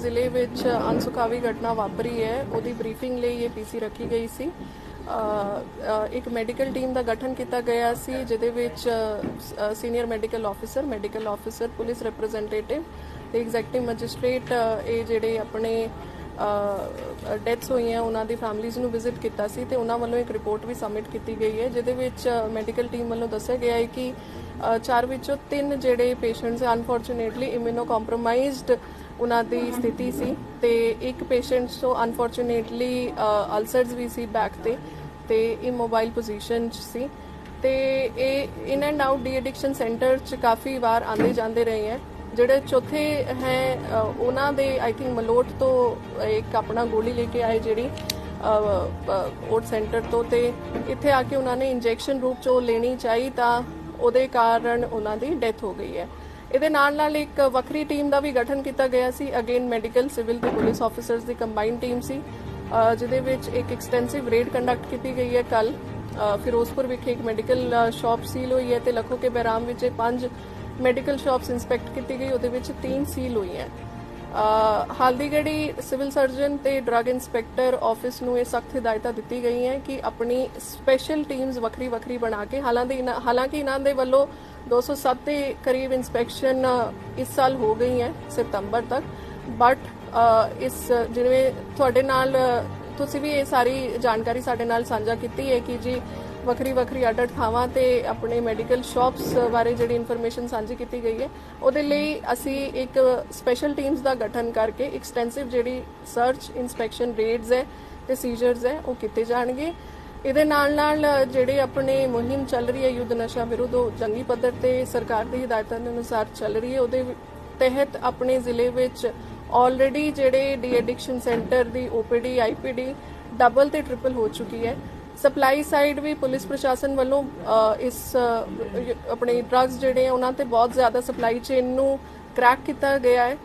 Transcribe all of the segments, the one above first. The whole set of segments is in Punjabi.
ਜ਼ਿਲ੍ਹੇ ਵਿੱਚ ਅਨਸੁਖਾਵੀ ਘਟਨਾ ਵਾਪਰੀ ਹੈ। ਉਹਦੀ ਬਰੀਫਿੰਗ ਲਈ ਇਹ ਪੀਸੀ ਰੱਖੀ ਗਈ ਸੀ। ਇੱਕ ਮੈਡੀਕਲ ਟੀਮ ਦਾ ਗਠਨ ਕੀਤਾ ਗਿਆ ਸੀ, ਜਿਹਦੇ ਵਿੱਚ senior medical officer medical officer, police representative ਤੇ ਐਗਜ਼ੈਕਟਿਵ ਮੈਜਿਸਟ੍ਰੇਟ ਇਹ ਜਿਹੜੇ ਆਪਣੇ ਡੈਥਸ ਹੋਈਆਂ, ਉਹਨਾਂ ਦੀ ਫੈਮਲੀਜ਼ ਨੂੰ ਵਿਜ਼ਿਟ ਕੀਤਾ ਸੀ ਤੇ ਉਹਨਾਂ ਵੱਲੋਂ ਇੱਕ ਰਿਪੋਰਟ ਵੀ ਸਬਮਿਟ ਕੀਤੀ ਗਈ ਹੈ, ਜਿਹਦੇ ਵਿੱਚ ਮੈਡੀਕਲ ਟੀਮ ਵੱਲੋਂ ਦੱਸਿਆ ਗਿਆ ਹੈ ਕਿ ਚਾਰ ਵਿੱਚੋਂ ਤਿੰਨ ਜਿਹੜੇ ਪੇਸ਼ੈਂਟਸ ਅਨਫੋਰਚੂਨੇਟਲੀ ਇਮਿਊਨੋ ਕੰਪਰੋਮਾਈਜ਼ਡ ਉਹਨਾਂ ਦੀ ਸਥਿਤੀ ਸੀ ਤੇ ਇੱਕ ਪੇਸ਼ੈਂਟ ਤੋਂ ਅਨਫੋਰਚੂਨੇਟਲੀ ਅਲਸਰਸ ਵੀ ਸੀ ਬੈਕ ਤੇ ਤੇ ਇਮੋਬਾਈਲ ਪੋਜੀਸ਼ਨ 'ਚ ਸੀ ਤੇ ਇਹ in and out de addiction centre 'ਚ ਕਾਫੀ ਵਾਰ ਆਂਦੇ ਜਾਂਦੇ ਰਹੇ ਹੈ। ਜਿਹੜੇ ਚੌਥੇ ਹੈ ਉਹਨਾਂ ਦੇ ਆਈ ਥਿੰਕ ਮਲੋਟ ਤੋਂ ਇੱਕ ਆਪਣਾ ਗੋਲੀ ਲੈ ਕੇ ਆਏ ਜਿਹੜੀ ਓਟ ਸੈਂਟਰ ਤੋਂ ਤੇ ਇੱਥੇ ਆ ਕੇ ਉਹਨਾਂ ਨੇ ਇੰਜੈਕਸ਼ਨ ਰੂਪ ਚੋਂ ਲੈਣੀ ਚਾਹੀ ਤਾਂ ਉਹਦੇ ਕਾਰਨ ਉਹਨਾਂ ਦੀ ਡੈਥ ਹੋ ਗਈ ਹੈ। ਇਹਦੇ ਨਾਲ ਨਾਲ ਇੱਕ ਵੱਖਰੀ ਟੀਮ ਦਾ ਵੀ ਗਠਨ ਕੀਤਾ ਗਿਆ ਸੀ। ਅਗੇਨ ਮੈਡੀਕਲ ਸਿਵਲ ਤੇ ਪੁਲਿਸ ਆਫੀਸਰਸ ਦੀ ਕੰਬਾਈਨ ਟੀਮ ਸੀ। ਜਿਹਦੇ ਵਿੱਚ ਇੱਕ ਐਕਸਟੈਂਸਿਵ ਰੇਡ ਕੰਡਕਟ ਕੀਤੀ ਗਈ ਹੈ ਕੱਲ ਫਿਰੋਜ਼ਪੁਰ ਵਿਖੇ ਇੱਕ ਮੈਡੀਕਲ ਸ਼ਾਪ ਸੀਲ ਹੋਈ ਹੈ ਤੇ ਲਖੋ ਕੇ ਬਹਿਰਾਮ ਵਿੱਚ ਇਹ ਪੰਜ ਮੈਡੀਕਲ ਸ਼ਾਪਸ ਇਨਸਪੈਕਟ ਕੀਤੀ ਗਈ ਉਹਦੇ ਵਿੱਚ ਤਿੰਨ ਸੀਲ ਹੋਈਆਂ ਅ, ਹਾਲਦੀਗੜੀ ਸਿਵਲ ਸਰਜਨ ਤੇ ਡਰੱਗ ਇਨਸਪੈਕਟਰ ਆਫਿਸ ਨੂੰ ਇਹ ਸਖਤ ਹਦਾਇਤਾਂ ਦਿੱਤੀ ਗਈਆਂ ਕਿ ਆਪਣੀ ਸਪੈਸ਼ਲ ਟੀਮਸ ਵੱਖਰੀ ਵੱਖਰੀ ਬਣਾ ਕੇ ਹਾਲਾਂਕਿ ਇਹਨਾਂ- ਹਾਲਾਂਕਿ ਇਹਨਾਂ ਦੇ ਵੱਲੋਂ 207 ਦੇ ਕਰੀਬ ਇਨਸਪੈਕਸ਼ਨ ਇਸ ਸਾਲ ਹੋ ਗਈ ਹੈ ਸਤੰਬਰ ਤੱਕ। ਬਟ ਇਸ ਜਿਵੇਂ ਤੁਹਾਡੇ ਨਾਲ ਤੁਸੀਂ ਵੀ ਇਹ ਸਾਰੀ ਜਾਣਕਾਰੀ ਸਾਡੇ ਨਾਲ ਸਾਂਝਾ ਕੀਤੀ ਹੈ ਕਿ ਜੀ ਵੱਖਰੀ ਵੱਖਰੀ ਅੱਡ ਅੱਡ ਥਾਵਾਂ ਤੇ ਆਪਣੇ ਮੈਡੀਕਲ ਸ਼ਾਪਸ ਬਾਰੇ ਜਿਹੜੀ ਇਨਫੋਰਮੇਸ਼ਨ ਸਾਂਝੀ ਕੀਤੀ ਗਈ ਹੈ, ਉਹਦੇ ਲਈ ਅਸੀਂ ਇੱਕ ਸਪੈਸ਼ਲ ਟੀਮਸ ਦਾ ਗਠਨ ਕਰਕੇ ਐਕਸਟੈਂਸਿਵ ਜਿਹੜੀ ਸਰਚ ਇਨਸਪੈਕਸ਼ਨ ਰੇਡਸ ਹੈ ਤੇ ਸੀਜ਼ਰਸ ਹੈ, ਉਹ ਕੀਤੇ ਜਾਣਗੇ। ਇਹਦੇ ਨਾਲ ਨਾਲ ਜਿਹੜੇ ਆਪਣੇ ਮੁਹਿੰਮ ਚੱਲ ਰਹੀ ਹੈ ਯੁੱਧ ਨਸ਼ਾ ਵਿਰੁੱਧ, ਉਹ ਜੰਗੀ ਪੱਧਰ ਤੇ ਸਰਕਾਰ ਦੀ ਹਦਾਇਤਾਂ ਦੇ ਅਨੁਸਾਰ ਚੱਲ ਰਹੀ ਹੈ। ਉਹਦੇ ਤਹਿਤ ਆਪਣੇ ਜ਼ਿਲ੍ਹੇ ਵਿੱਚ ਆਲਰੇਡੀ ਜਿਹੜੇ ਡੀ ਐਡਿਕਸ਼ਨ ਸੈਂਟਰ ਦੀ ਓਪੀਡੀ ਆਈਪੀਡੀ ਡਬਲ ਤੇ ਟ੍ਰਿਪਲ ਹੋ ਚੁੱਕੀ ਹੈ। ਸਪਲਾਈ ਸਾਈਡ ਵੀ ਪੁਲਿਸ ਪ੍ਰਸ਼ਾਸਨ ਵੱਲੋਂ ਇਸ ਆਪਣੇ ਡਰੱਗਸ ਜਿਹੜੇ ਆ ਉਹਨਾਂ ਤੇ ਬਹੁਤ ਜ਼ਿਆਦਾ ਸਪਲਾਈ ਚੇਨ ਨੂੰ ਕ੍ਰੈਕ ਕੀਤਾ ਗਿਆ ਹੈ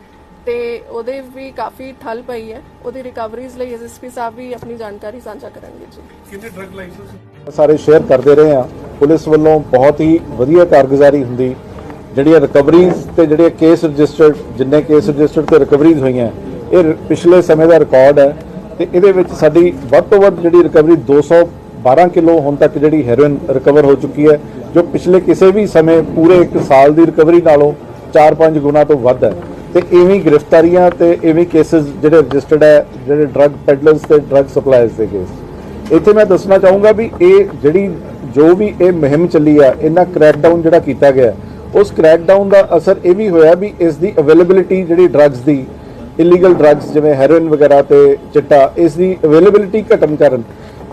ਤੇ ਉਹਦੇ ਵੀ ਕਾਫੀ ਠੱਲ ਪਈ ਹੈ। ਉਹਦੀ ਰਿਕਵਰੀਜ਼ ਲਈ ਐਸਐਸਪੀ ਸਾਹਿਬ ਵੀ ਆਪਣੀ ਜਾਣਕਾਰੀ ਸਾਂਝਾ ਕਰਨਗੇ ਜੀ। ਕਿੰਨੇ ਡਰਗ ਲਾਇਸੈਂਸ ਸਾਰੇ ਸ਼ੇਅਰ ਕਰਦੇ ਰਹੇ ਆ ਪੁਲਿਸ ਵੱਲੋਂ ਬਹੁਤ ਹੀ ਵਧੀਆ ਕਾਰਗੁਜ਼ਾਰੀ ਹੁੰਦੀ। ਜਿਹੜੀਆਂ ਰਿਕਵਰੀਜ਼ ਤੇ ਜਿਹੜੇ ਕੇਸ ਰਜਿਸਟਰਡ ਜਿੰਨੇ ਕੇਸ ਰਜਿਸਟਰਡ ਤੇ ਰਿਕਵਰੀਜ਼ ਹੋਈਆਂ ਇਹ ਪਿਛਲੇ ਸਮੇਂ ਦਾ ਰਿਕਾਰਡ ਹੈ। ਤੇ ਇਹਦੇ ਵਿੱਚ ਸਾਡੀ ਵੱਧ ਤੋਂ ਵੱਧ ਜਿਹੜੀ ਰਿਕਵਰੀ 212 ਕਿਲੋ ਹੁਣ ਤੱਕ ਜਿਹੜੀ ਹੈਰੋਇਨ ਰਿਕਵਰ ਹੋ ਚੁੱਕੀ ਹੈ, ਜੋ ਪਿਛਲੇ ਕਿਸੇ ਵੀ ਸਮੇਂ ਪੂਰੇ 1 ਸਾਲ ਦੀ ਰਿਕਵਰੀ ਨਾਲੋਂ 4-5 ਗੁਣਾ ਤੋਂ ਵੱਧ ਹੈ। ਤੇ ਇਵੇਂ ਗ੍ਰਿਫਤਾਰੀਆਂ ਤੇ ਇਵੇਂ ਕੇਸਸ ਜਿਹੜੇ ਰਜਿਸਟਰਡ ਹੈ, ਜਿਹੜੇ ਡਰੱਗ ਪੈਡਲਰਸ ਤੇ ਡਰੱਗ ਸਪਲਾਇਰਸ ਦੇ ਕੇਸ ਇੱਥੇ ਮੈਂ ਦੱਸਣਾ ਚਾਹੂੰਗਾ ਵੀ ਇਹ ਜਿਹੜੀ ਜੋ ਵੀ ਇਹ ਮੁਹਿੰਮ ਚੱਲੀ ਆ ਇਹਨਾਂ ਕ੍ਰੈਕਡਾਊਨ ਜਿਹੜਾ ਕੀਤਾ ਗਿਆ, ਉਸ ਕ੍ਰੈਕਡਾਊਨ ਦਾ ਅਸਰ ਇਹ ਵੀ ਹੋਇਆ ਵੀ ਇਸ ਦੀ ਅਵੇਲੇਬਿਲਿਟੀ ਜਿਹੜੀ ਡਰੱਗਸ ਦੀ ਇਲੀਗਲ ਡਰੱਗਸ ਜਿਵੇਂ ਹੈਰੋਇਨ ਵਗੈਰਾ ਤੇ ਚਿੱਟਾ, ਇਸ ਦੀ ਅਵੇਲੇਬਿਲਿਟੀ ਘਟਣ ਕਾਰਨ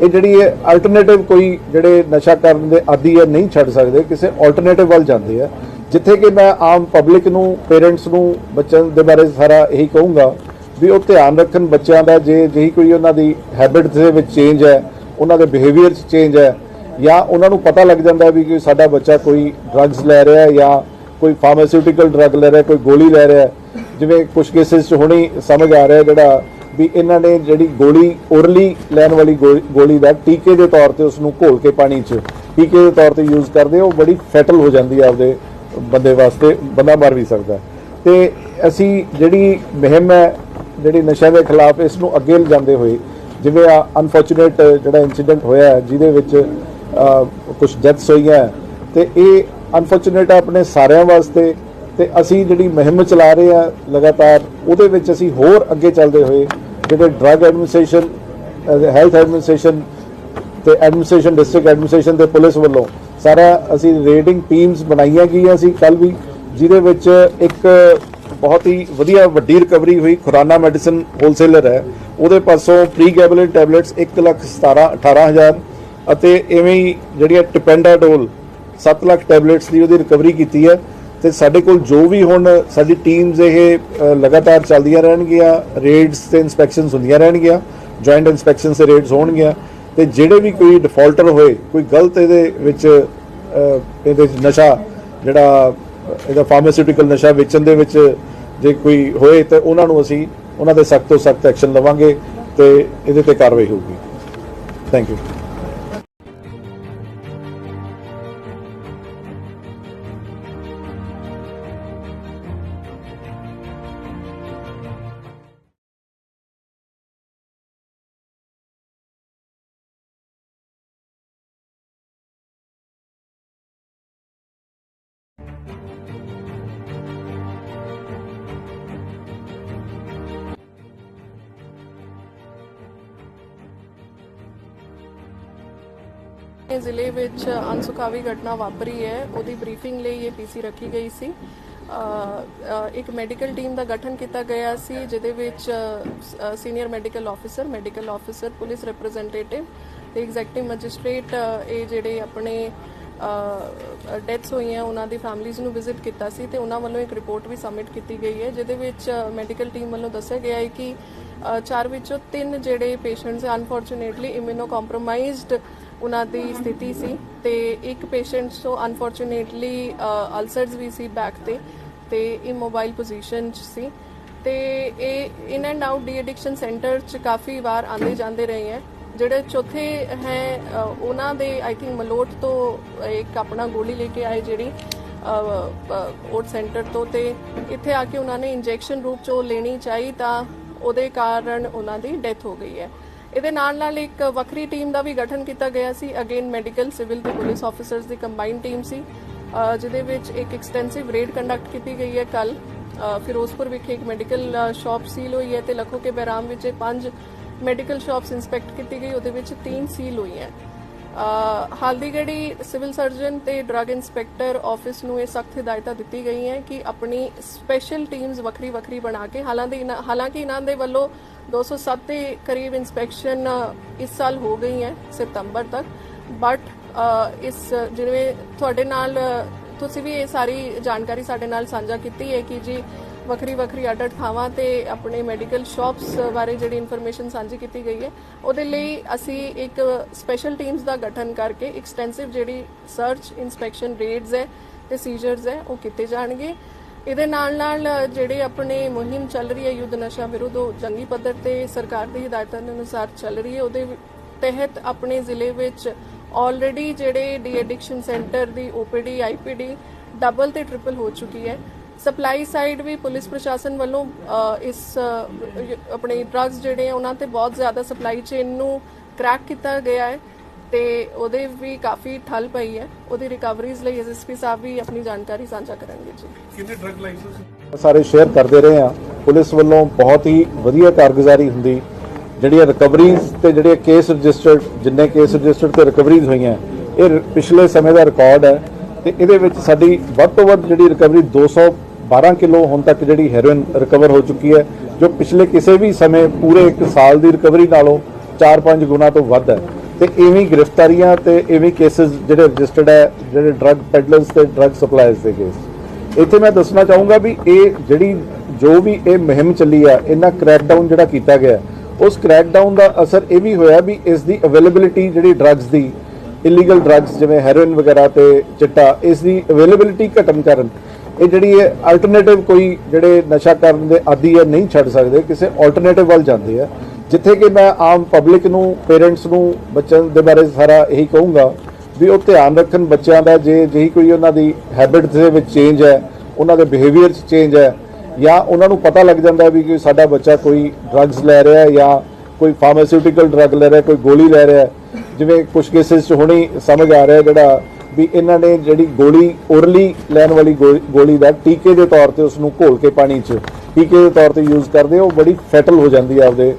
ਇਹ ਜਿਹੜੀ ਹੈ ਅਲਟਰਨੇਟਿਵ ਕੋਈ ਜਿਹੜੇ ਨਸ਼ਾ ਕਰਨ ਦੇ ਆਦੀ ਹੈ ਨਹੀਂ ਛੱਡ ਸਕਦੇ, ਕਿਸੇ ਅਲਟਰਨੇਟਿਵ ਵੱਲ ਜਾਂਦੇ ਆ। ਜਿੱਥੇ ਕਿ ਮੈਂ ਆਮ ਪਬਲਿਕ ਨੂੰ ਪੇਰੈਂਟਸ ਨੂੰ, ਬੱਚਿਆਂ ਦੇ ਬਾਰੇ ਸਾਰਾ ਇਹੀ ਕਹੂੰਗਾ ਵੀ ਉਹ ਧਿਆਨ ਰੱਖਣ ਬੱਚਿਆਂ ਦਾ ਜੇ ਜਿਹੀ ਕੋਈ ਉਹਨਾਂ ਦੀ ਹੈਬਿਟ ਦੇ ਵਿੱਚ ਚੇਂਜ ਹੈ, ਉਹਨਾਂ ਦੇ ਬਿਹੇਵੀਅਰ 'ਚ ਚੇਂਜ ਹੈ, ਜਾਂ ਉਹਨਾਂ ਨੂੰ ਪਤਾ ਲੱਗ ਜਾਂਦਾ ਵੀ ਕਿ ਸਾਡਾ ਬੱਚਾ ਕੋਈ ਡਰੱਗਸ ਲੈ ਰਿਹਾ ਹੈ ਜਾਂ ਕੋਈ ਫਾਰਮਾਸਿਊਟੀਕਲ ਡਰੱਗ ਲੈ ਰਿਹਾ ਕੋਈ ਗੋਲੀ ਲੈ ਰਿਹਾ ਜਿਵੇਂ ਕੁਝ ਕੇਸਿਸ 'ਚ ਹੁਣੀ ਸਮਝ ਆ ਰਿਹਾ ਜਿਹੜਾ ਵੀ ਇਹਨਾਂ ਨੇ ਜਿਹੜੀ ਗੋਲੀ ਓਰਲੀ ਲੈਣ ਵਾਲੀ ਗੋ- ਗੋਲੀ ਦਾ ਟੀਕੇ ਦੇ ਤੌਰ ਤੇ ਉਸ ਨੂੰ ਘੋਲ ਕੇ ਪਾਣੀ 'ਚ ਟੀਕੇ ਦੇ ਤੌਰ ਤੇ ਯੂਜ਼ ਕਰਦੇ ਉਹ ਬੜੀ ਫੈਟਲ ਹੋ ਜਾਂਦੀ ਹੈ ਆਪਦੇ ਬੰਦੇ ਵਾਸਤੇ ਬੰਦਾ ਮਰ ਵੀ ਸਕਦਾ ਹੈ। ਤੇ ਅਸੀਂ ਜਿਹੜੀ ਮੁਹਿੰਮ ਹੈ ਜਿਹੜੀ ਨਸ਼ਾ ਦੇ ਖਿਲਾਫ ਇਸ ਨੂੰ ਅੱਗੇ ਲਿਜਾਂਦੇ ਹੋਏ ਜਿਵੇਂ ਆ ਅਨਫੋਰਚੂਨੇਟ ਜਿਹੜਾ ਇਨਸੀਡੈਂਟ ਹੋਇਆ ਜਿਹਦੇ ਵਿੱਚ ਕੁਝ ਡੈਥਸ ਹੋਈਆਂ ਹੈ, ਤੇ ਇਹ ਅਨਫੋਰਚੂਨੇਟ ਹੈ ਆਪਣੇ ਸਾਰਿਆਂ ਵਾਸਤੇ ਤੇ ਅਸੀਂ ਜਿਹੜੀ ਮੁਹਿੰਮ ਚਲਾ ਰਹੇ ਆ ਲਗਾਤਾਰ ਉਹਦੇ ਵਿੱਚ ਅਸੀਂ ਹੋਰ ਅੱਗੇ ਚੱਲਦੇ ਹੋਏ ਜਿਹੜੇ ਡਰੱਗ ਐਡਮਿਨਿਸਟ੍ਰੇਸ਼ਨ ਹੈਲਥ ਐਡਮਿਨਿਸਟ੍ਰੇਸ਼ਨ ਤੇ ਐਡਮਿਨਿਸਟ੍ਰੇਸ਼ਨ ਡਿਸਟ੍ਰਿਕਟ ਐਡਮਿਨਿਸਟ੍ਰੇਸ਼ਨ ਤੇ ਪੁਲਿਸ ਵੱਲੋਂ ਸਾਰਾ ਅਸੀਂ ਰੇਡਿੰਗ ਟੀਮਸ ਬਣਾਈਆਂ ਗਈਆਂ ਸੀ ਕੱਲ ਵੀ, ਜਿਹਦੇ ਵਿੱਚ ਇੱਕ ਬਹੁਤ ਹੀ ਵਧੀਆ ਵੱਡੀ ਰਿਕਵਰੀ ਹੋਈ, ਖੁਰਾਨਾ ਮੈਡੀਸਨ ਹੋਲਸੇਲਰ ਹੈ। ਉਹਦੇ ਪਾਸੋਂ ਪ੍ਰੀ ਗੈਬਲਨ ਟੈਬਲੇਟਸ 1 ਲੱਖ 17 18000 ਅਤੇ ਐਵੇਂ ਹੀ ਜਿਹੜੀਆਂ ਟਿਪੈਂਡਾਡੋਲ 7 ਲੱਖ ਟੈਬਲੇਟਸ ਦੀ ਉਹਦੀ ਰਿਕਵਰੀ ਕੀਤੀ ਹੈ। ਤੇ ਸਾਡੇ ਕੋਲ ਜੋ ਵੀ ਹੁਣ ਸਾਡੀ ਟੀਮਸ ਇਹ ਲਗਾਤਾਰ ਚੱਲਦੀਆਂ ਰਹਿਣਗੀਆਂ ਰੇਡਸ ਤੇ ਇਨਸਪੈਕਸ਼ਨਸ ਹੁੰਦੀਆਂ ਰਹਿਣਗੀਆਂ ਜੁਆਇੰਟ ਇਨਸਪੈਕਸ਼ਨਸ ਤੇ ਰੇਡਸ ਹੋਣਗੀਆਂ, ਤੇ ਜਿਹੜੇ ਵੀ ਕੋਈ ਡਿਫਾਲਟਰ ਹੋਏ, ਕੋਈ ਗਲਤ ਇਹਦੇ ਵਿੱਚ ਇਹਦੇ ਵਿੱਚ ਨਸ਼ਾ ਜਿਹੜਾ, ਇਹਦਾ ਫਾਰਮਾਸਿਊਟੀਕਲ ਨਸ਼ਾ ਵੇਚਣ ਦੇ ਵਿੱਚ ਜੇ ਕੋਈ ਹੋਏ ਤੇ ਉਹਨਾਂ ਨੂੰ ਅਸੀਂ, ਉਹਨਾਂ ਦੇ ਸਖਤ ਤੋਂ ਸਖਤ ਐਕਸ਼ਨ ਲਵਾਂਗੇ ਤੇ ਇਹਦੇ ਤੇ ਕਾਰਵਾਈ ਹੋਊਗੀ। ਥੈਂਕ ਯੂ ਜ਼ਿਲ੍ਹੇ ਵਿੱਚ ਅਨਸੁਖਾਵੀ ਘਟਨਾ ਵਾਪਰੀ ਹੈ। ਉਹਦੀ ਬਰੀਫਿੰਗ ਲਈ ਇਹ ਪੀਸੀ ਰੱਖੀ ਗਈ ਸੀ। ਇੱਕ ਮੈਡੀਕਲ ਟੀਮ ਦਾ ਗਠਨ ਕੀਤਾ ਗਿਆ ਸੀ, ਜਿਹਦੇ ਵਿੱਚ senior medical officer medical officer, police representative ਤੇ ਐਗਜ਼ੈਕਟਿਵ ਮੈਜਿਸਟ੍ਰੇਟ ਇਹ ਜਿਹੜੇ ਆਪਣੇ ਡੈਥਸ ਹੋਈਆਂ, ਉਹਨਾਂ ਦੀ ਫੈਮਿਲੀਜ਼ ਨੂੰ ਵਿਜ਼ਿਟ ਕੀਤਾ ਸੀ ਤੇ ਉਹਨਾਂ ਵੱਲੋਂ ਇੱਕ ਰਿਪੋਰਟ ਵੀ ਸਬਮਿਟ ਕੀਤੀ ਗਈ ਹੈ, ਜਿਹਦੇ ਵਿੱਚ ਮੈਡੀਕਲ ਟੀਮ ਵੱਲੋਂ ਦੱਸਿਆ ਗਿਆ ਹੈ ਕਿ ਚਾਰ ਵਿੱਚੋਂ ਤਿੰਨ ਜਿਹੜੇ ਪੇਸ਼ੈਂਟਸ ਅਨਫੋਰਚੂਨੇਟਲੀ ਇਮਿਊਨੋ ਕੰਪਰੋਮਾਈਜ਼ਡ ਉਹਨਾਂ ਦੀ ਸਥਿਤੀ ਸੀ ਤੇ ਇੱਕ ਪੇਸ਼ੈਂਟ ਤੋਂ ਅਨਫੋਰਚੂਨੇਟਲੀ ਅਲਸਰਸ ਵੀ ਸੀ ਬੈਕ ਤੇ ਤੇ ਇਮੋਬਾਈਲ ਪੋਜੀਸ਼ਨ 'ਚ ਸੀ ਤੇ ਇਹ in and out de addiction centre 'ਚ ਕਾਫੀ ਵਾਰ ਆਉਂਦੇ ਜਾਂਦੇ ਰਹੇ ਹੈ। ਜਿਹੜੇ ਚੌਥੇ ਹੈ ਉਹਨਾਂ ਦੇ ਆਈ ਥਿੰਕ ਮਲੋਟ ਤੋਂ ਇੱਕ ਆਪਣਾ ਗੋਲੀ ਲੈ ਕੇ ਆਏ ਜਿਹੜੀ ਓਟ ਸੈਂਟਰ ਤੋਂ ਤੇ ਇੱਥੇ ਆ ਕੇ ਉਹਨਾਂ ਨੇ ਇੰਜੈਕਸ਼ਨ ਰੂਪ 'ਚੋਂ ਲੈਣੀ ਚਾਹੀ ਤਾਂ ਉਹਦੇ ਕਾਰਨ ਉਹਨਾਂ ਦੀ ਡੈਥ ਹੋ ਗਈ ਹੈ। ਇਹਦੇ ਨਾਲ ਨਾਲ ਇੱਕ ਵੱਖਰੀ ਟੀਮ ਦਾ ਵੀ ਗਠਨ ਕੀਤਾ ਗਿਆ ਸੀ। ਅਗੇਨ ਮੈਡੀਕਲ ਸਿਵਲ ਤੇ ਪੁਲਿਸ ਆਫੀਸਰਸ ਦੀ ਕੰਬਾਈਨ ਟੀਮ ਸੀ। ਜਿਹਦੇ ਵਿੱਚ ਇੱਕ ਐਕਸਟੈਂਸਿਵ ਰੇਡ ਕੰਡਕਟ ਕੀਤੀ ਗਈ ਹੈ ਕੱਲ ਫਿਰੋਜ਼ਪੁਰ ਵਿਖੇ ਇੱਕ ਮੈਡੀਕਲ ਸ਼ਾਪ ਸੀਲ ਹੋਈ ਹੈ ਤੇ ਲਖੋ ਕੇ ਬਹਿਰਾਮ ਵਿੱਚ ਇਹ ਪੰਜ ਮੈਡੀਕਲ ਸ਼ਾਪਸ ਇਨਸਪੈਕਟ ਕੀਤੀ ਗਈ ਉਹਦੇ ਵਿੱਚ ਤਿੰਨ ਸੀਲ ਹੋਈਆਂ। ਅ, ਹਾਲਦੀਗੜੀ ਸਿਵਲ ਸਰਜਨ ਤੇ ਡਰੱਗ ਇੰਸਪੈਕਟਰ ਆਫਿਸ ਨੂੰ ਇਹ ਸਖਤ ਹਦਾਇਤਾਂ ਦਿੱਤੀ ਗਈਆਂ ਕਿ ਆਪਣੀ ਸਪੈਸ਼ਲ ਟੀਮਸ ਵੱਖਰੀ ਵੱਖਰੀ ਬਣਾ ਕੇ ਹਾਲਾਂਕਿ ਇਹਨਾਂ- ਹਾਲਾਂਕਿ ਇਹਨਾਂ ਦੇ ਵੱਲੋਂ 207 ਦੇ ਕਰੀਬ ਇਨਸਪੈਕਸ਼ਨ ਇਸ ਸਾਲ ਹੋ ਗਈ ਹੈ ਸਤੰਬਰ ਤੱਕ। ਬਟ ਇਸ ਜਿਵੇਂ ਤੁਹਾਡੇ ਨਾਲ ਤੁਸੀਂ ਵੀ ਇਹ ਸਾਰੀ ਜਾਣਕਾਰੀ ਸਾਡੇ ਨਾਲ ਸਾਂਝਾ ਕੀਤੀ ਹੈ ਕਿ ਜੀ ਵੱਖਰੀ ਵੱਖਰੀ ਅੱਡ ਅੱਡ ਥਾਵਾਂ ਤੇ ਆਪਣੇ ਮੈਡੀਕਲ ਸ਼ਾਪਸ ਬਾਰੇ ਜਿਹੜੀ ਇਨਫੋਰਮੇਸ਼ਨ ਸਾਂਝੀ ਕੀਤੀ ਗਈ ਹੈ, ਉਹਦੇ ਲਈ ਅਸੀਂ ਇੱਕ ਸਪੈਸ਼ਲ ਟੀਮਸ ਦਾ ਗਠਨ ਕਰਕੇ ਐਕਸਟੈਂਸਿਵ ਜਿਹੜੀ ਸਰਚ ਇਨਸਪੈਕਸ਼ਨ ਰੇਡਸ ਹੈ ਤੇ ਸੀਜ਼ਰਸ ਹੈ, ਉਹ ਕੀਤੇ ਜਾਣਗੇ। ਇਹਦੇ ਨਾਲ ਨਾਲ ਜਿਹੜੇ ਆਪਣੇ ਮੁਹਿੰਮ ਚੱਲ ਰਹੀ ਹੈ, ਯੁੱਧ ਨਸ਼ਾ ਵਿਰੁੱਧ, ਉਹ ਜੰਗੀ ਪੱਧਰ ਤੇ ਸਰਕਾਰ ਦੀ ਹਦਾਇਤਾਂ ਦੇ ਅਨੁਸਾਰ ਚੱਲ ਰਹੀ ਹੈ। ਉਹਦੇ ਤਹਿਤ ਆਪਣੇ ਜ਼ਿਲ੍ਹੇ ਵਿੱਚ ਆਲਰੇਡੀ ਜਿਹੜੇ ਡੀ ਐਡਿਕਸ਼ਨ ਸੈਂਟਰ ਦੀ ਓਪੀਡੀ ਆਈਪੀਡੀ ਡਬਲ ਤੇ ਟ੍ਰਿਪਲ ਹੋ ਚੁੱਕੀ ਹੈ। ਸਪਲਾਈ ਸਾਈਡ ਵੀ ਪੁਲਿਸ ਪ੍ਰਸ਼ਾਸਨ ਵੱਲੋਂ ਇਸ ਆਪਣੇ ਡਰੱਗਸ ਜਿਹੜੇ ਆ ਉਹਨਾਂ ਤੇ ਬਹੁਤ ਜ਼ਿਆਦਾ ਸਪਲਾਈ ਚੇਨ ਨੂੰ ਕ੍ਰੈਕ ਕੀਤਾ ਗਿਆ ਹੈ ਤੇ ਉਹਦੇ ਵੀ ਕਾਫੀ ਠੱਲ ਪਈ ਹੈ। ਉਹਦੀ ਰਿਕਵਰੀਜ਼ ਲਈ ਐਸਐਸਪੀ ਸਾਹਿਬ ਵੀ ਆਪਣੀ ਜਾਣਕਾਰੀ ਸਾਂਝਾ ਕਰਨਗੇ ਜੀ। ਕਿੰਨੇ ਡਰਗ ਲਾਇਸੈਂਸ ਸਾਰੇ ਸ਼ੇਅਰ ਕਰਦੇ ਰਹੇ ਆ ਪੁਲਿਸ ਵੱਲੋਂ ਬਹੁਤ ਹੀ ਵਧੀਆ ਕਾਰਗੁਜ਼ਾਰੀ ਹੁੰਦੀ। ਜਿਹੜੀਆਂ ਰਿਕਵਰੀਜ਼ ਤੇ ਜਿਹੜੇ ਕੇਸ ਰਜਿਸਟਰਡ ਜਿੰਨੇ ਕੇਸ ਰਜਿਸਟਰਡ ਤੇ ਰਿਕਵਰੀਜ਼ ਹੋਈਆਂ ਇਹ ਪਿਛਲੇ ਸਮੇਂ ਦਾ ਰਿਕਾਰਡ ਹੈ। ਤੇ ਇਹਦੇ ਵਿੱਚ ਸਾਡੀ ਵੱਧ ਤੋਂ ਵੱਧ ਜਿਹੜੀ ਰਿਕਵਰੀ 212 ਕਿਲੋ ਹੁਣ ਤੱਕ ਜਿਹੜੀ ਹੈਰੋਇਨ ਰਿਕਵਰ ਹੋ ਚੁੱਕੀ ਹੈ, ਜੋ ਪਿਛਲੇ ਕਿਸੇ ਵੀ ਸਮੇਂ ਪੂਰੇ 1 ਸਾਲ ਦੀ ਰਿਕਵਰੀ ਨਾਲੋਂ 4-5 ਗੁਣਾ ਤੋਂ ਵੱਧ ਹੈ। ਤੇ ਇਵੇਂ ਗ੍ਰਿਫਤਾਰੀਆਂ ਤੇ ਇਵੇਂ ਕੇਸਸ ਜਿਹੜੇ ਰਜਿਸਟਰਡ ਹੈ, ਜਿਹੜੇ ਡਰੱਗ ਪੈਡਲਰਸ ਤੇ ਡਰੱਗ ਸਪਲਾਇਰਸ ਦੇ ਕੇਸ ਇੱਥੇ ਮੈਂ ਦੱਸਣਾ ਚਾਹੂੰਗਾ ਵੀ ਇਹ ਜਿਹੜੀ ਜੋ ਵੀ ਇਹ ਮੁਹਿੰਮ ਚੱਲੀ ਆ, ਇਹਨਾਂ ਕ੍ਰੈਕਡਾਊਨ ਜਿਹੜਾ ਕੀਤਾ ਗਿਆ, ਉਸ ਕ੍ਰੈਕਡਾਊਨ ਦਾ ਅਸਰ ਇਹ ਵੀ ਹੋਇਆ ਵੀ ਇਸ ਦੀ ਅਵੇਲੇਬਿਲਿਟੀ ਜਿਹੜੀ ਡਰੱਗਸ ਦੀ ਇਲੀਗਲ ਡਰੱਗਸ ਜਿਵੇਂ ਹੈਰੋਇਨ ਵਗੈਰਾ ਤੇ ਚਿੱਟਾ, ਇਸ ਦੀ ਅਵੇਲੇਬਿਲਿਟੀ ਘਟਣ ਕਾਰਨ ਇਹ ਜਿਹੜੀ ਹੈ ਅਲਟਰਨੇਟਿਵ ਕੋਈ ਜਿਹੜੇ ਨਸ਼ਾ ਕਰਨ ਦੇ ਆਦੀ ਹੈ ਨਹੀਂ ਛੱਡ ਸਕਦੇ, ਕਿਸੇ ਅਲਟਰਨੇਟਿਵ ਵੱਲ ਜਾਂਦੇ ਆ। ਜਿੱਥੇ ਕਿ ਮੈਂ ਆਮ ਪਬਲਿਕ ਨੂੰ ਪੇਰੈਂਟਸ ਨੂੰ, ਬੱਚਿਆਂ ਦੇ ਬਾਰੇ ਸਾਰਾ ਇਹੀ ਕਹੂੰਗਾ ਵੀ ਉਹ ਧਿਆਨ ਰੱਖਣ ਬੱਚਿਆਂ ਦਾ ਜੇ ਜਿਹੀ ਕੋਈ ਉਹਨਾਂ ਦੀ ਹੈਬਿਟ ਦੇ ਵਿੱਚ ਚੇਂਜ ਹੈ, ਉਹਨਾਂ ਦੇ ਬਿਹੇਵੀਅਰ 'ਚ ਚੇਂਜ ਹੈ, ਜਾਂ ਉਹਨਾਂ ਨੂੰ ਪਤਾ ਲੱਗ ਜਾਂਦਾ ਵੀ ਕਿ ਸਾਡਾ ਬੱਚਾ ਕੋਈ ਡਰੱਗਸ ਲੈ ਰਿਹਾ ਹੈ ਜਾਂ ਕੋਈ ਫਾਰਮਾਸਿਊਟੀਕਲ ਡਰੱਗ ਲੈ ਰਿਹਾ ਕੋਈ ਗੋਲੀ ਲੈ ਰਿਹਾ ਜਿਵੇਂ ਕੁਝ ਕੇਸਿਸ 'ਚ ਹੁਣੇ ਸਮਝ ਆ ਰਿਹਾ ਜਿਹੜਾ ਵੀ ਇਹਨਾਂ ਨੇ ਜਿਹੜੀ ਗੋਲੀ ਉਰਲੀ ਲੈਣ ਵਾਲੀ ਗੋ- ਗੋਲੀ ਦਾ ਟੀਕੇ ਦੇ ਤੌਰ ਤੇ ਉਸ ਨੂੰ ਘੋਲ ਕੇ ਪਾਣੀ 'ਚ ਟੀਕੇ ਦੇ ਤੌਰ ਤੇ ਯੂਜ਼ ਕਰਦੇ ਉਹ ਬੜੀ ਫੈਟਲ ਹੋ ਜਾਂਦੀ ਹੈ ਆਪਦੇ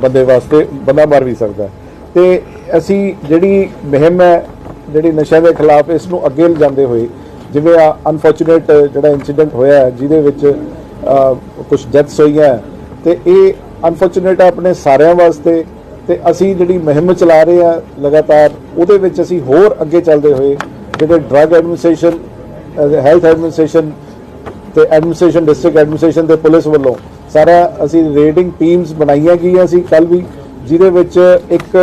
ਬੰਦੇ ਵਾਸਤੇ ਬੰਦਾ ਮਰ ਵੀ ਸਕਦਾ ਹੈ। ਤੇ ਅਸੀਂ ਜਿਹੜੀ ਮੁਹਿੰਮ ਹੈ ਜਿਹੜੀ ਨਸ਼ਿਆਂ ਦੇ ਖਿਲਾਫ ਇਸ ਨੂੰ ਅੱਗੇ ਲਿਜਾਂਦੇ ਹੋਏ ਜਿਵੇਂ ਆ ਅਨਫੋਰਚੂਨੇਟ ਜਿਹੜਾ ਇਨਸੀਡੈਂਟ ਹੋਇਆ ਜਿਹਦੇ ਵਿੱਚ ਕੁਝ ਡੈਥਸ ਹੋਈਆਂ ਹੈ, ਤੇ ਇਹ ਅਨਫੋਰਚੂਨੇਟ ਹੈ ਆਪਣੇ ਸਾਰਿਆਂ ਵਾਸਤੇ ਤੇ ਅਸੀਂ ਜਿਹੜੀ ਮੁਹਿੰਮ ਚਲਾ ਰਹੇ ਆ ਲਗਾਤਾਰ, ਉਹਦੇ ਵਿੱਚ ਅਸੀਂ ਹੋਰ ਅੱਗੇ ਚੱਲਦੇ ਹੋਏ ਜਿਹੜੇ ਡਰੱਗ ਐਡਮਿਨਿਸਟ੍ਰੇਸ਼ਨ ਹੈਲਥ ਐਡਮਿਨਿਸਟ੍ਰੇਸ਼ਨ ਤੇ ਐਡਮਿਨਿਸਟ੍ਰੇਸ਼ਨ ਡਿਸਟ੍ਰਿਕਟ ਐਡਮਿਨਿਸਟ੍ਰੇਸ਼ਨ ਦੇ ਪੁਲਿਸ ਵੱਲੋਂ ਸਾਰਾ ਅਸੀਂ ਰੇਡਿੰਗ ਟੀਮਸ ਬਣਾਈਆਂ ਗਈਆਂ ਸੀ ਕੱਲ ਵੀ, ਜਿਹਦੇ ਵਿੱਚ ਇੱਕ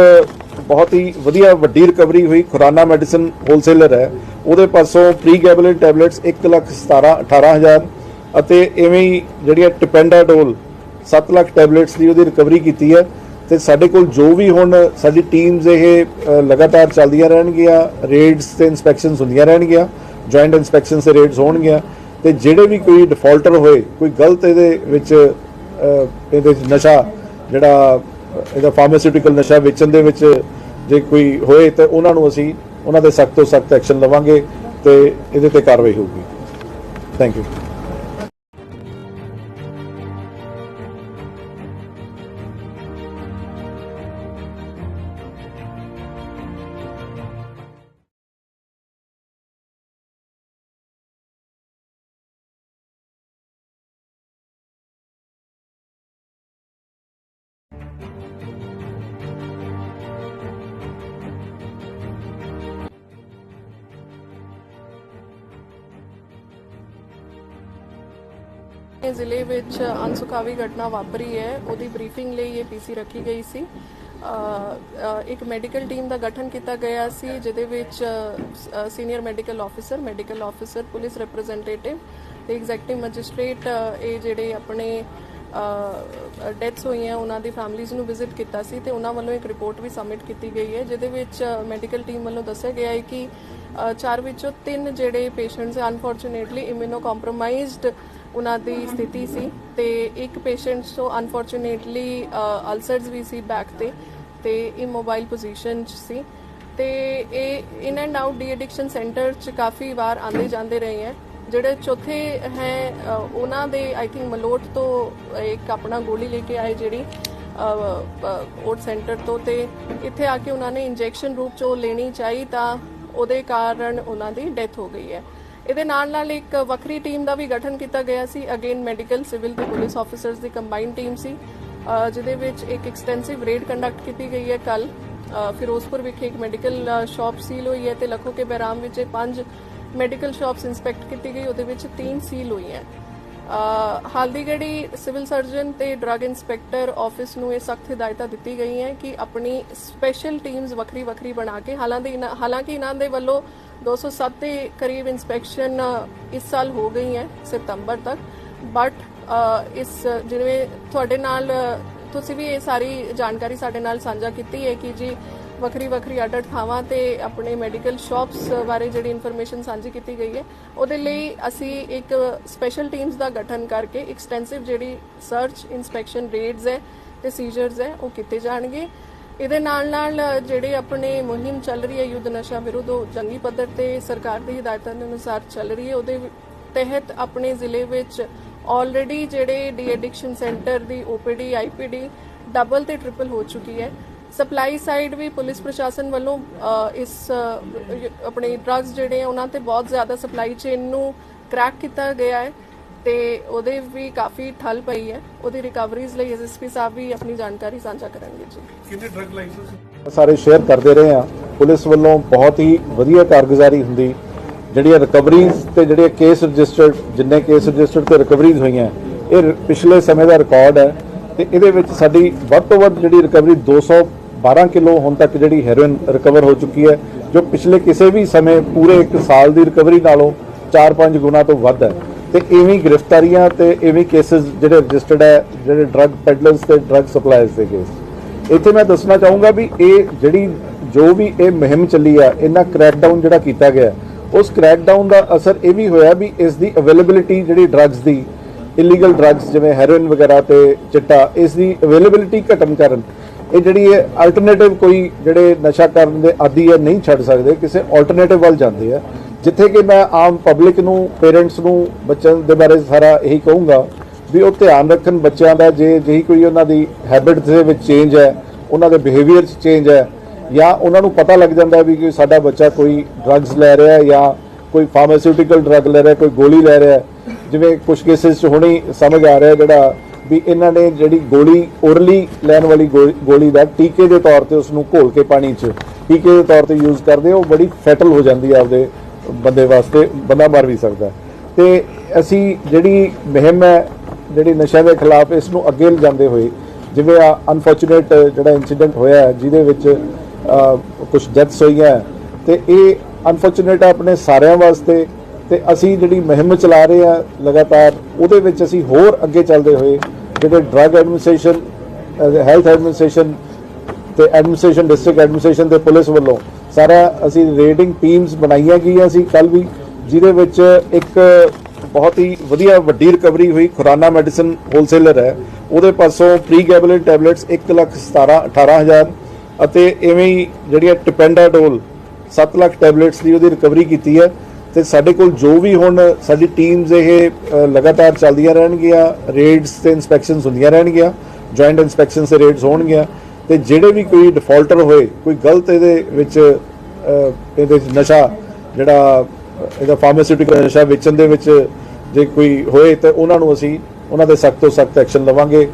ਬਹੁਤ ਹੀ ਵਧੀਆ ਵੱਡੀ ਰਿਕਵਰੀ ਹੋਈ, ਖੁਰਾਨਾ ਮੈਡੀਸਨ ਹੋਲਸੇਲਰ ਹੈ। ਉਹਦੇ ਪਾਸੋਂ ਪ੍ਰੀ ਗੈਬਲਨ ਟੈਬਲੇਟਸ 1 ਲੱਖ 17 18000 ਅਤੇ ਐਵੇਂ ਹੀ ਜਿਹੜੀਆਂ ਟਿਪੈਂਡਾਡੋਲ 7 ਲੱਖ ਟੈਬਲੇਟਸ ਦੀ ਉਹਦੀ ਰਿਕਵਰੀ ਕੀਤੀ ਹੈ। ਤੇ ਸਾਡੇ ਕੋਲ ਜੋ ਵੀ ਹੁਣ ਸਾਡੀ ਟੀਮਸ ਇਹ ਲਗਾਤਾਰ ਚੱਲਦੀਆਂ ਰਹਿਣਗੀਆਂ ਰੇਡਸ ਤੇ ਇਨਸਪੈਕਸ਼ਨਸ ਹੁੰਦੀਆਂ ਰਹਿਣਗੀਆਂ ਜੁਆਇੰਟ ਇਨਸਪੈਕਸ਼ਨਸ ਤੇ ਰੇਡਸ ਹੋਣਗੀਆਂ, ਤੇ ਜਿਹੜੇ ਵੀ ਕੋਈ ਡਿਫਾਲਟਰ ਹੋਏ, ਕੋਈ ਗਲਤ ਇਹਦੇ ਵਿੱਚ ਇਹਦੇ ਵਿੱਚ ਨਸ਼ਾ, ਜਿਹੜਾ, ਇਹਦਾ ਫਾਰਮਾਸਿਊਟੀਕਲ ਨਸ਼ਾ ਵੇਚਣ ਦੇ ਵਿੱਚ ਜੇ ਕੋਈ ਹੋਏ, ਤਾਂ ਉਹਨਾਂ ਨੂੰ ਅਸੀਂ, ਉਹਨਾਂ ਦੇ ਸਖਤ ਤੋਂ ਸਖਤ ਐਕਸ਼ਨ ਲਵਾਂਗੇ ਤੇ ਇਹਦੇ ਤੇ ਕਾਰਵਾਈ ਹੋਊਗੀ। ਥੈਂਕ ਯੂ ਜ਼ਿਲ੍ਹੇ ਵਿੱਚ ਅਨਸੁਖਾਵੀ ਘਟਨਾ ਵਾਪਰੀ ਹੈ। ਉਹਦੀ ਬਰੀਫਿੰਗ ਲਈ ਇਹ ਪੀਸੀ ਰੱਖੀ ਗਈ ਸੀ। ਇੱਕ ਮੈਡੀਕਲ ਟੀਮ ਦਾ ਗਠਨ ਕੀਤਾ ਗਿਆ ਸੀ, ਜਿਹਦੇ ਵਿੱਚ senior medical officer medical officer police representative ਤੇ ਐਗਜ਼ੈਕਟਿਵ ਮੈਜਿਸਟ੍ਰੇਟ ਇਹ ਜਿਹੜੇ ਆਪਣੇ ਡੈਥਸ ਹੋਈਆਂ, ਉਹਨਾਂ ਦੀ ਫੈਮਿਲੀਜ਼ ਨੂੰ ਵਿਜ਼ਿਟ ਕੀਤਾ ਸੀ ਤੇ ਉਹਨਾਂ ਵੱਲੋਂ ਇੱਕ ਰਿਪੋਰਟ ਵੀ ਸਬਮਿਟ ਕੀਤੀ ਗਈ ਹੈ, ਜਿਹਦੇ ਵਿੱਚ ਮੈਡੀਕਲ ਟੀਮ ਵੱਲੋਂ ਦੱਸਿਆ ਗਿਆ ਹੈ ਕਿ ਚਾਰ ਵਿੱਚੋਂ ਤਿੰਨ ਜਿਹੜੇ ਪੇਸ਼ੈਂਟਸ ਅਨਫੋਰਚੂਨੇਟਲੀ ਇਮਿਊਨੋ ਕੰਪਰੋਮਾਈਜ਼ਡ ਉਹਨਾਂ ਦੀ ਸਥਿਤੀ ਸੀ ਤੇ ਇੱਕ ਪੇਸ਼ੈਂਟ ਤੋਂ ਅਨਫੋਰਚੂਨੇਟਲੀ ਅਲਸਰਸ ਵੀ ਸੀ ਬੈਕ ਤੇ ਤੇ ਇਮੋਬਾਈਲ ਪੋਜੀਸ਼ਨ 'ਚ ਸੀ ਤੇ ਇਹ in and out de addiction centre 'ਚ ਕਾਫੀ ਵਾਰ ਆਂਦੇ ਜਾਂਦੇ ਰਹੇ ਹੈ। ਜਿਹੜੇ ਚੌਥੇ ਹੈ ਉਹਨਾਂ ਦੇ ਆਈ ਥਿੰਕ ਮਲੋਟ ਤੋਂ ਇੱਕ ਆਪਣਾ ਗੋਲੀ ਲੈ ਕੇ ਆਏ ਜਿਹੜੀ ਓਟ ਸੈਂਟਰ ਤੋਂ ਤੇ ਇੱਥੇ ਆ ਕੇ ਉਹਨਾਂ ਨੇ ਇੰਜੈਕਸ਼ਨ ਰੂਪ ਚ ਉਹ ਲੈਣੀ ਚਾਹੀ ਤਾਂ ਉਹਦੇ ਕਾਰਨ ਉਹਨਾਂ ਦੀ ਡੈਥ ਹੋ ਗਈ ਹੈ। ਇਹਦੇ ਨਾਲ ਨਾਲ ਇੱਕ ਵੱਖਰੀ ਟੀਮ ਦਾ ਵੀ ਗਠਨ ਕੀਤਾ ਗਿਆ ਸੀ। ਅਗੇਨ ਮੈਡੀਕਲ ਸਿਵਲ ਤੇ ਪੁਲਿਸ ਆਫੀਸਰਸ ਦੀ ਕੰਬਾਈਨ ਟੀਮ ਸੀ। ਜਿਹਦੇ ਵਿੱਚ ਇੱਕ ਐਕਸਟੈਂਸਿਵ ਰੇਡ ਕੰਡਕਟ ਕੀਤੀ ਗਈ ਹੈ ਕੱਲ ਫਿਰੋਜ਼ਪੁਰ ਵਿਖੇ ਇੱਕ ਮੈਡੀਕਲ ਸ਼ਾਪ ਸੀਲ ਹੋਈ ਹੈ ਤੇ ਲਖੋ ਕੇ ਬਹਿਰਾਮ ਵਿੱਚ ਪੰਜ ਮੈਡੀਕਲ ਸ਼ਾਪਸ ਇਨਸਪੈਕਟ ਕੀਤੀ ਗਈ ਉਹਦੇ ਵਿੱਚ ਤਿੰਨ ਸੀਲ ਹੋਈਆਂ। ਅ, ਹਾਲਦੀਗੜੀ ਸਿਵਲ ਸਰਜਨ ਤੇ ਡਰੱਗ ਇਨਸਪੈਕਟਰ ਆਫਿਸ ਨੂੰ ਇਹ ਸਖਤ ਹਦਾਇਤਾਂ ਦਿੱਤੀ ਗਈਆਂ ਕਿ ਆਪਣੀ ਸਪੈਸ਼ਲ ਟੀਮਸ ਵੱਖਰੀ ਵੱਖਰੀ ਬਣਾ ਕੇ ਹਾਲਾਂਕਿ ਇਹਨਾਂ- ਹਾਲਾਂਕਿ ਇਹਨਾਂ ਦੇ ਵੱਲੋਂ 207 ਦੇ ਕਰੀਬ ਇਨਸਪੈਕਸ਼ਨ ਇਸ ਸਾਲ ਹੋ ਗਈ ਹੈ ਸਤੰਬਰ ਤੱਕ। ਬਟ ਇਸ ਜਿਵੇਂ ਤੁਹਾਡੇ ਨਾਲ ਤੁਸੀਂ ਵੀ ਇਹ ਸਾਰੀ ਜਾਣਕਾਰੀ ਸਾਡੇ ਨਾਲ ਸਾਂਝਾ ਕੀਤੀ ਹੈ ਕਿ ਜੀ ਵੱਖਰੀ ਵੱਖਰੀ ਅੱਡ-ਅੱਡ ਥਾਵਾਂ ਤੇ ਆਪਣੇ ਮੈਡੀਕਲ ਸ਼ਾਪਸ ਬਾਰੇ ਜਿਹੜੀ ਇਨਫੋਰਮੇਸ਼ਨ ਸਾਂਝੀ ਕੀਤੀ ਗਈ ਹੈ, ਉਹਦੇ ਲਈ ਅਸੀਂ ਇੱਕ ਸਪੈਸ਼ਲ ਟੀਮਸ ਦਾ ਗਠਨ ਕਰਕੇ ਐਕਸਟੈਂਸਿਵ ਜਿਹੜੀ ਸਰਚ ਇਨਸਪੈਕਸ਼ਨ ਰੇਡਸ ਹੈ ਤੇ ਸੀਜ਼ਰਸ ਹੈ, ਉਹ ਕੀਤੇ ਜਾਣਗੇ। ਇਹਦੇ ਨਾਲ ਨਾਲ ਜਿਹੜੇ ਆਪਣੇ ਮੁਹਿੰਮ ਚੱਲ ਰਹੀ ਹੈ, ਯੁੱਧ ਨਸ਼ਾ ਵਿਰੁੱਧ, ਉਹ ਜੰਗੀ ਪੱਧਰ ਤੇ ਸਰਕਾਰ ਦੀ ਹਦਾਇਤਾਂ ਦੇ ਅਨੁਸਾਰ ਚੱਲ ਰਹੀ ਹੈ। ਉਹਦੇ ਤਹਿਤ ਆਪਣੇ ਜ਼ਿਲ੍ਹੇ ਵਿੱਚ ਆਲਰੇਡੀ ਜਿਹੜੇ ਡੀ ਐਡਿਕਸ਼ਨ ਸੈਂਟਰ ਦੀ ਓਪੀਡੀ ਆਈਪੀਡੀ ਡਬਲ ਤੇ ਟ੍ਰਿਪਲ ਹੋ ਚੁੱਕੀ ਹੈ। ਸਪਲਾਈ ਸਾਈਡ ਵੀ ਪੁਲਿਸ ਪ੍ਰਸ਼ਾਸਨ ਵੱਲੋਂ ਇਸ ਆਪਣੇ ਡਰੱਗਸ ਜਿਹੜੇ ਆ ਉਹਨਾਂ ਤੇ ਬਹੁਤ ਜ਼ਿਆਦਾ ਸਪਲਾਈ ਚੇਨ ਨੂੰ ਕ੍ਰੈਕ ਕੀਤਾ ਗਿਆ ਹੈ ਤੇ ਉਹਦੇ ਵੀ ਕਾਫੀ ਠੱਲ ਪਈ ਹੈ। ਉਹਦੀ ਰਿਕਵਰੀਜ਼ ਲਈ ਐਸਐਸਪੀ ਸਾਹਿਬ ਵੀ ਆਪਣੀ ਜਾਣਕਾਰੀ ਸਾਂਝਾ ਕਰਨਗੇ ਜੀ। ਕਿੰਨੇ ਡਰਗ ਲਾਇਸੈਂਸ ਸਾਰੇ ਸ਼ੇਅਰ ਕਰਦੇ ਰਹੇ ਆ ਪੁਲਿਸ ਵੱਲੋਂ ਬਹੁਤ ਹੀ ਵਧੀਆ ਕਾਰਗੁਜ਼ਾਰੀ ਹੁੰਦੀ। ਜਿਹੜੀਆਂ ਰਿਕਵਰੀਜ਼ ਤੇ ਜਿਹੜੇ ਕੇਸ ਰਜਿਸਟਰਡ ਜਿੰਨੇ ਕੇਸ ਰਜਿਸਟਰਡ ਤੇ ਰਿਕਵਰੀਜ਼ ਹੋਈਆਂ ਇਹ ਪਿਛਲੇ ਸਮੇਂ ਦਾ ਰਿਕਾਰਡ ਹੈ। ਤੇ ਇਹਦੇ ਵਿੱਚ ਸਾਡੀ ਵੱਧ ਤੋਂ ਵੱਧ ਜਿਹੜੀ ਰਿਕਵਰੀ 212 ਕਿਲੋ ਹੁਣ ਤੱਕ ਜਿਹੜੀ ਹੈਰੋਇਨ ਰਿਕਵਰ ਹੋ ਚੁੱਕੀ ਹੈ, ਜੋ ਪਿਛਲੇ ਕਿਸੇ ਵੀ ਸਮੇਂ ਪੂਰੇ 1 ਸਾਲ ਦੀ ਰਿਕਵਰੀ ਨਾਲੋਂ 4-5 ਗੁਣਾ ਤੋਂ ਵੱਧ ਹੈ। ਤੇ ਇਵੇਂ ਗ੍ਰਿਫਤਾਰੀਆਂ ਤੇ ਇਵੇਂ ਕੇਸਸ ਜਿਹੜੇ ਰਜਿਸਟਰਡ ਹੈ, ਜਿਹੜੇ ਡਰੱਗ ਪੈਡਲਰਸ ਤੇ ਡਰੱਗ ਸਪਲਾਇਰਸ ਦੇ ਕੇਸ ਇੱਥੇ ਮੈਂ ਦੱਸਣਾ ਚਾਹੂੰਗਾ ਵੀ ਇਹ ਜਿਹੜੀ ਜੋ ਵੀ ਇਹ ਮੁਹਿੰਮ ਚੱਲੀ ਆ, ਇਹਨਾਂ ਕ੍ਰੈਕਡਾਊਨ ਜਿਹੜਾ ਕੀਤਾ ਗਿਆ, ਉਸ ਕ੍ਰੈਕਡਾਊਨ ਦਾ ਅਸਰ ਇਹ ਵੀ ਹੋਇਆ ਵੀ ਇਸ ਦੀ ਅਵੇਲੇਬਿਲਿਟੀ ਜਿਹੜੀ ਡਰੱਗਸ ਦੀ ਇਲੀਗਲ ਡਰੱਗਸ ਜਿਵੇਂ ਹੈਰੋਇਨ ਵਗੈਰਾ ਤੇ ਚਿੱਟਾ, ਇਸ ਦੀ ਅਵੇਲੇਬਿਲਿਟੀ ਘਟਣ ਕਾਰਨ ਇਹ ਜਿਹੜੀ ਇਹ ਅਲਟਰਨੇਟਿਵ ਕੋਈ ਜਿਹੜੇ ਨਸ਼ਾ ਕਰਨ ਦੇ ਆਦੀ ਹੈ ਨਹੀਂ ਛੱਡ ਸਕਦੇ, ਕਿਸੇ ਆਲਟਰਨੇਟਿਵ ਵੱਲ ਜਾਂਦੇ ਆ। ਜਿੱਥੇ ਕਿ ਮੈਂ ਆਮ ਪਬਲਿਕ ਨੂੰ ਪੇਰੈਂਟਸ ਨੂੰ, ਬੱਚਿਆਂ ਦੇ ਬਾਰੇ ਸਾਰਾ ਇਹੀ ਕਹੂੰਗਾ ਵੀ ਉਹ ਧਿਆਨ ਰੱਖਣ ਬੱਚਿਆਂ ਦਾ ਜੇ ਜਿਹੀ ਕੋਈ ਉਹਨਾਂ ਦੀ ਹੈਬਿਟ ਦੇ ਵਿੱਚ ਚੇਂਜ ਹੈ, ਉਹਨਾਂ ਦੇ ਬਿਹੇਵੀਅਰ 'ਚ ਚੇਂਜ ਹੈ, ਜਾਂ ਉਹਨਾਂ ਨੂੰ ਪਤਾ ਲੱਗ ਜਾਂਦਾ ਵੀ ਕਿ ਸਾਡਾ ਬੱਚਾ ਕੋਈ ਡਰੱਗਸ ਲੈ ਰਿਹਾ ਹੈ ਜਾਂ ਕੋਈ ਫਾਰਮਾਸਿਊਟੀਕਲ ਡਰੱਗ ਲੈ ਰਿਹਾ ਕੋਈ ਗੋਲੀ ਲੈ ਰਿਹਾ ਜਿਵੇਂ ਕੁਝ ਕੇਸਿਸ 'ਚ ਹੁਣੀ ਸਮਝ ਆ ਰਿਹਾ ਜਿਹੜਾ ਵੀ ਇਹਨਾਂ ਨੇ ਜਿਹੜੀ ਗੋਲੀ ਓਰਲੀ ਲੈਣ ਵਾਲੀ ਗੋ- ਗੋਲੀ ਦਾ ਟੀਕੇ ਦੇ ਤੌਰ ਤੇ ਉਸ ਨੂੰ ਘੋਲ ਕੇ ਪਾਣੀ 'ਚ ਟੀਕੇ ਦੇ ਤੌਰ ਤੇ ਯੂਜ਼ ਕਰਦੇ ਉਹ ਬੜੀ ਫੈਟਲ ਹੋ ਜਾਂਦੀ ਹੈ ਆਪਦੇ ਬੰਦੇ ਵਾਸਤੇ ਬੰਦਾ ਮਰ ਵੀ ਸਕਦਾ ਹੈ। ਤੇ ਅਸੀਂ ਜਿਹੜੀ ਮੁਹਿੰਮ ਹੈ ਜਿਹੜੀ ਨਸ਼ਿਆਂ ਦੇ ਖਿਲਾਫ ਇਸ ਨੂੰ ਅੱਗੇ ਲਿਜਾਂਦੇ ਹੋਏ ਜਿਵੇਂ ਆ ਅਨਫੋਰਚੂਨੇਟ ਜਿਹੜਾ ਇਨਸੀਡੈਂਟ ਹੋਇਆ ਜਿਹਦੇ ਵਿੱਚ ਕੁਝ ਡੈਥਸ ਹੋਈਆਂ ਹੈ, ਤੇ ਇਹ ਅਨਫੋਰਚੂਨੇਟ ਆਪਣੇ ਸਾਰਿਆਂ ਵਾਸਤੇ ਤੇ ਅਸੀਂ ਜਿਹੜੀ ਮੁਹਿੰਮ ਚਲਾ ਰਹੇ ਆ ਲਗਾਤਾਰ, ਉਹਦੇ ਵਿੱਚ ਅਸੀਂ ਹੋਰ ਅੱਗੇ ਚੱਲਦੇ ਹੋਏ, ਜਿਹੜੇ ਡਰੱਗ ਐਡਮਿਨਿਸਟ੍ਰੇਸ਼ਨ ਹੈਲਥ ਐਡਮਿਨਿਸਟ੍ਰੇਸ਼ਨ ਤੇ ਐਡਮਿਨਿਸਟ੍ਰੇਸ਼ਨ ਡਿਸਟ੍ਰਿਕਟ ਐਡਮਿਨਿਸਟ੍ਰੇਸ਼ਨ ਤੇ ਪੁਲਿਸ ਵੱਲੋਂ ਸਾਰਾ ਅਸੀਂ ਰੇਡਿੰਗ ਟੀਮਸ ਬਣਾਈਆਂ ਗਈਆਂ ਸੀ ਕੱਲ ਵੀ, ਜਿਹਦੇ ਵਿੱਚ ਇੱਕ ਬਹੁਤ ਹੀ ਵਧੀਆ ਵੱਡੀ ਰਿਕਵਰੀ ਹੋਈ, ਖੁਰਾਨਾ ਮੈਡੀਸਨ ਹੋਲਸੇਲਰ ਹੈ। ਉਹਦੇ ਪਾਸੋਂ ਪ੍ਰੀ ਗੈਬਲੇਟ ਟੈਬਲੇਟਸ 1 ਲੱਖ 17 18000 ਅਤੇ ਐਵੇਂ ਹੀ ਜਿਹੜੀਆਂ ਟਿਪੈਂਡਾਡੋਲ 7 ਲੱਖ ਟੈਬਲੇਟਸ ਦੀ ਉਹਦੀ ਰਿਕਵਰੀ ਕੀਤੀ ਹੈ। ਤੇ ਸਾਡੇ ਕੋਲ ਜੋ ਵੀ ਹੁਣ ਸਾਡੀ ਟੀਮਸ ਇਹ ਲਗਾਤਾਰ ਚੱਲਦੀਆਂ ਰਹਿਣਗੀਆਂ ਰੇਡਸ ਤੇ ਇਨਸਪੈਕਸ਼ਨਸ ਹੁੰਦੀਆਂ ਰਹਿਣਗੀਆਂ ਜੁਆਇੰਟ ਇਨਸਪੈਕਸ਼ਨਸ ਤੇ ਰੇਡਸ ਹੋਣਗੀਆਂ, ਤੇ ਜਿਹੜੇ ਵੀ ਕੋਈ ਡਿਫਾਲਟਰ ਹੋਏ, ਕੋਈ ਗਲਤ ਇਹਦੇ ਵਿੱਚ ਇਹਦੇ ਵਿੱਚ ਨਸ਼ਾ ਜਿਹੜਾ, ਇਹਦਾ ਫਾਰਮਾਸਿਊਟੀਕਲ ਨਸ਼ਾ ਵੇਚਣ ਦੇ ਵਿੱਚ ਜੇ ਕੋਈ ਹੋਏ ਤਾਂ ਉਹਨਾਂ ਨੂੰ ਅਸੀਂ, ਉਹਨਾਂ ਦੇ ਸਖਤ ਤੋਂ ਸਖਤ ਐਕਸ਼ਨ ਲਵਾਂਗੇ।